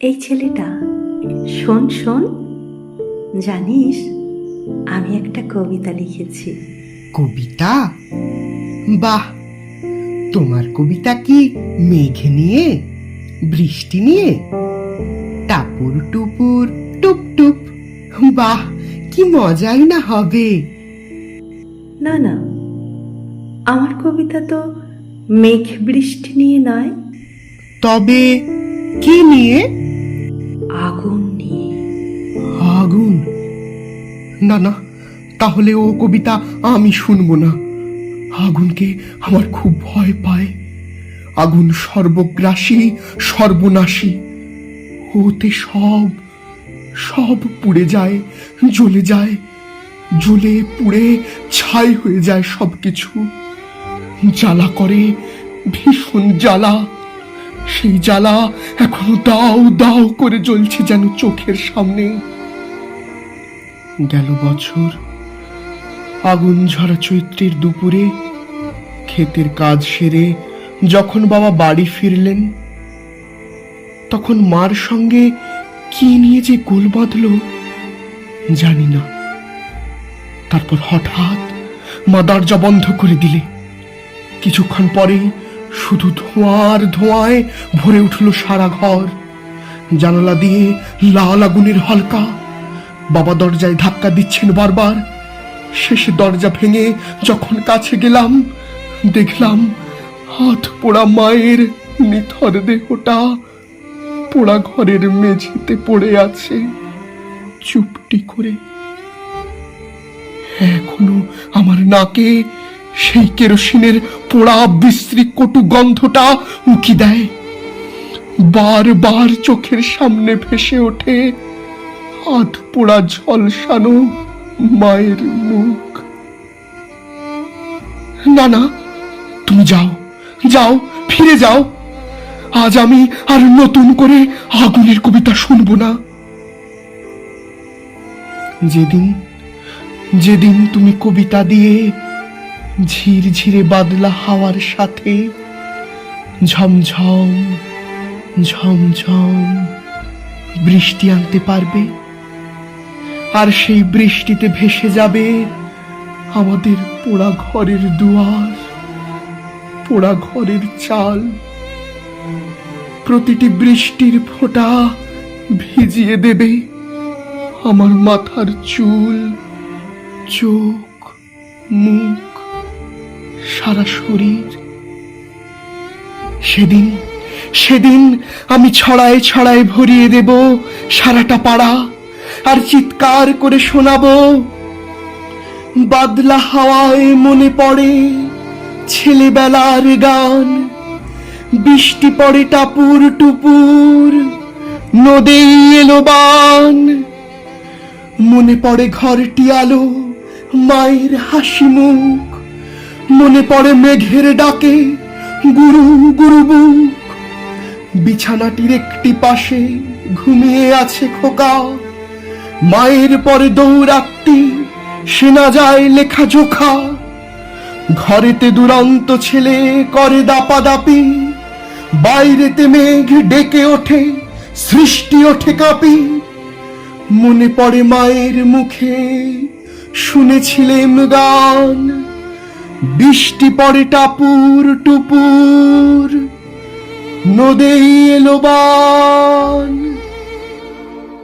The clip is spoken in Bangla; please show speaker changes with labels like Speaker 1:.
Speaker 1: এই ছেলেটা শোন শোন জানিস আমি একটা কবিতা লিখেছি।
Speaker 2: কবিতা? বাহ! তোমার কবিতা কি মেঘ নিয়ে বৃষ্টি নিয়ে? টাপুর টুপুর টুপ টুপ। বাহ কি মজাই না হবে।
Speaker 1: না না আমার কবিতা তো মেঘ বৃষ্টি নিয়ে নয়।
Speaker 2: তবে কি নিয়ে?
Speaker 1: আগুন নিয়ে।
Speaker 2: আগুন? না না তাহলে ও কবিতা আমি শুনব না। আগুনকে আমার খুব ভয় পায়। আগুন সর্বগ্রাসী সর্বনাশী। ওতে সব সব পুড়ে যায় জ্বলে যায় জ্বলে পুড়ে ছাই হয়ে যায় সব কিছু জ্বালা করে ভীষণ জ্বালা। সেই জ্বালা এখনও দাও দাও করে জ্বলছে যেন চোখের সামনে। গেল বছর, আগুন ঝরা চৈত্রের দুপুরে, ক্ষেতের কাজ সেরে যখন বাবা বাড়ি ফিরলেন, তখন মার সঙ্গে কি নিয়ে যে গোল বাঁধল জানি না। তারপর হঠাৎ মা দরজা বন্ধ করে দিলে। কিছুক্ষণ পরেই শুধু ধোঁয়ার ধোঁয়ায় ভরে উঠল সারা ঘর। জানালা দিয়ে লাল আগুনের হালকা। বাবা দরজায় ধাক্কা দিচ্ছেন বারবার। শেষে দরজা ভেঙে যখন কাছে গেলাম, দেখলাম হাত পোড়া মায়ের নিথর দেহটা পোড়া ঘরের মেঝেতে পড়ে আছে। চুপটি করে এখনও আমার নাকে সেই কেরোসিনের পোড়া বিশ্রী কটু গন্ধটা উকি দেয়। বারবার চোখের সামনে ভেসে ওঠে হাত পোড়া ঝলসানো মায়ের মুখ। না না, তুমি যাও যাও, ফিরে যাও। আজ আমি আর নতুন করে আগুনের কবিতা শুনব না। যেদিন যেদিন তুমি কবিতা দিয়ে ঝিরঝিরে বাদলা হাওয়ার সাথে। ঝমঝম ঝমঝম বৃষ্টি আনতে পারবে। আর সেই বৃষ্টিতে ভেসে যাবে আমাদের পোড়া ঘরের দুয়ার, পোড়া ঘরের চাল। প্রতিটি বৃষ্টির ফোঁটা ভিজিয়ে দেবে আমার মাথার চুল, চোখ, মুখ। সারা শরীর। সেদিন সেদিন আমি ছড়ায় ছড়ায় ভরিয়ে দেব সারাটা পাড়া আর চিৎকার করে শোনাবো। বাদলা হাওয়ায় মনে পড়ে ছেলেবেলার গান। বৃষ্টি পড়ে টাপুর টুপুর নদী এলো বান। মনে পড়ে ঘরটি আলো, মায়ের হাসি মুখ। মনে পড়ে মেঘের ডাকে। গুরু গুরু বুক, বিছানাটির একটি পাশে ঘুমিয়ে আছে খোকা। মায়ের পরে দৌড়াত্তি শোনা যায় লেখা জোখা। ঘরেতে দুরন্ত ছেলে করে দাপাদাপি। বাইরেতে মেঘ ডেকে ওঠে, সৃষ্টি ওঠে কাঁপি। মনে পড়ে মায়ের মুখে শুনেছিলেম গান। বৃষ্টি পড়ে টাপুর টুপুর নদী এলো বা